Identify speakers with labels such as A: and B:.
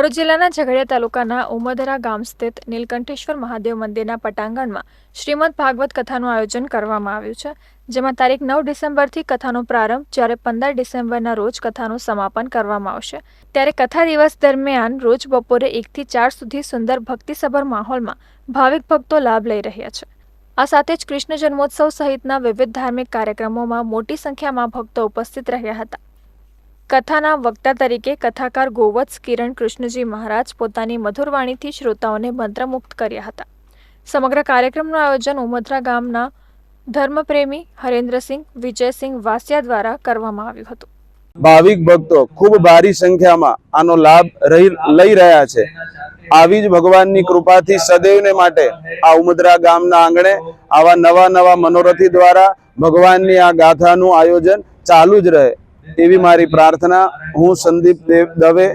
A: ભરૂચ જિલ્લાના ઝઘડિયા તાલુકાના ઉમદરા ગામ સ્થિત નીલકંઠેશ્વર મહાદેવ મંદિરના પટાંગણમાં શ્રીમદ ભાગવત કથાનું આયોજન કરવામાં આવ્યું છે, જેમાં તારીખ નવ ડિસેમ્બરથી કથાનો પ્રારંભ જ્યારે પંદર ડિસેમ્બરના રોજ કથાનું સમાપન કરવામાં આવશે. ત્યારે કથા દિવસ દરમિયાન રોજ બપોરે એકથી ચાર સુધી સુંદર ભક્તિસભર માહોલમાં ભાવિક ભક્તો લાભ લઈ રહ્યા છે. આ સાથે જ કૃષ્ણ જન્મોત્સવ સહિતના વિવિધ ધાર્મિક કાર્યક્રમોમાં મોટી સંખ્યામાં ભક્તો ઉપસ્થિત રહ્યા હતા. કથાના વક્તા તરીકે કથાકાર ગોવત્સ કિરણ કૃષ્ણજી મહારાજ પોતાની મધુર શ્રોતાઓને મંત્રમુક્ત કર્યા હતા. સમગ્ર કાર્યક્રમનું આયોજન ઉમદરા ગામના ધર્મપ્રેમી હરેન્દ્રસિંહ વિજયસિંહ વાસિયા દ્વારા કરવામાં આવ્યું હતું.
B: ભાવિક ભક્તો ખૂબ ભારી સંખ્યામાં આનો લાભ લઈ રહ્યા છે. આવી જ ભગવાનની કૃપાથી સદૈવને માટે આ ઉમદરા ગામના આંગણે આવા નવા નવા મનોરથી દ્વારા ભગવાનની આ ગાથાનું આયોજન ચાલુ જ રહે. એવી મારી પ્રાર્થના હું સંદીપ દેવ દવે